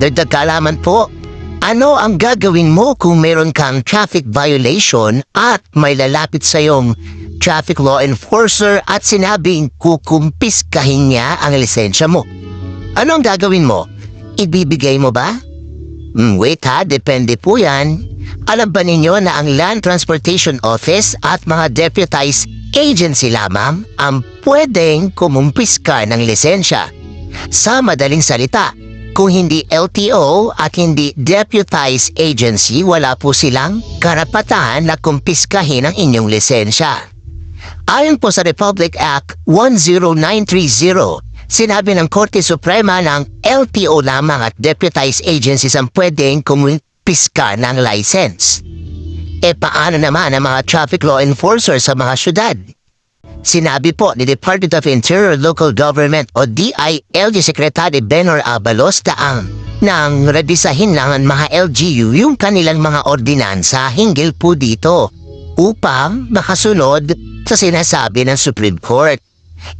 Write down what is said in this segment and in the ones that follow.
Dagdag kaalaman po, ano ang gagawin mo kung meron kang traffic violation at may lalapit sa iyong traffic law enforcer at sinabing kukumpiskahin niya ang lisensya mo? Ano ang gagawin mo? Ibibigay mo ba? Hmm, wait ha, depende po yan. Alam ba ninyo na ang Land Transportation Office at mga deputized agency lamang ang pwedeng kumumpiska ng lisensya? Sa madaling salita, kung hindi LTO at hindi deputized agency, wala po silang karapatan na kumpiskahin ang inyong lisensya. Ayon po sa Republic Act 10930, sinabi ng Korte Suprema ng LTO lamang at deputized agencies ang pwedeng kumpiska ng license. E paano naman ang mga traffic law enforcers sa mga syudad? Sinabi po ni Department of Interior Local Government o DILG Secretary Benor Abalos daang nang rebisahin lang ang mga LGU yung kanilang mga ordinansa hinggil po dito upang makasunod sa sinasabi ng Supreme Court.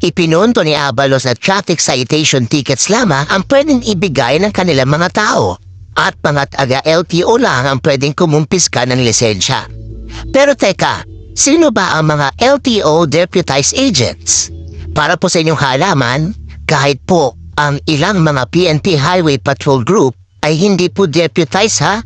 Ipinunto ni Abalos na traffic citation tickets lamang ang pwedeng ibigay ng kanilang mga tao at mga taga-LTO lang ang pwedeng kumumpiska ng lisensya. Pero teka, sino ba ang mga LTO deputized agents? Para po sa inyong halaman, kahit po ang ilang mga PNP Highway Patrol Group ay hindi po deputized ha?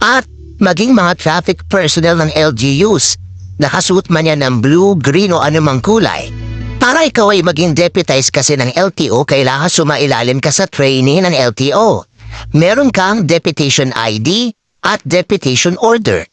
At maging mga traffic personnel ng LGUs, nakasuot man yan ng blue, green o anumang kulay. Para ikaw ay maging deputized kasi ng LTO, kailangan sumailalim ka sa training ng LTO. Meron kang deputation ID at deputation order.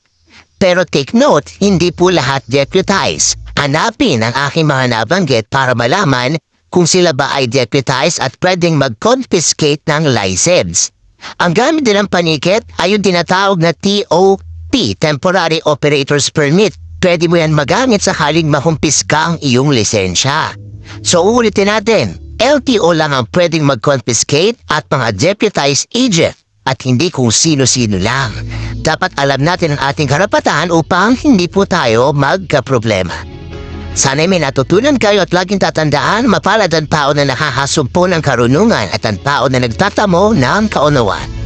Pero take note, hindi po lahat deputized. Hanapin ang aking mga nabanggit para malaman kung sila ba ay deputized at pwedeng mag-confiscate ng license. Ang gamit din ng panikit ay yung tinatawag na TOP, Temporary Operator's Permit. Pwede mo yan magamit sa haling mahumpiska ang iyong lisensya. So uulitin natin, LTO lang ang pwedeng mag-confiscate at mga deputized agent at hindi kung sino-sino lang. Dapat alam natin ang ating karapatan upang hindi po tayo magka-problema. Sana'y may natutunan kayo at laging tatandaan mapalad ang tao na nakahasumpo ng karunungan at ang tao na nagtatamo ng kaunawaan.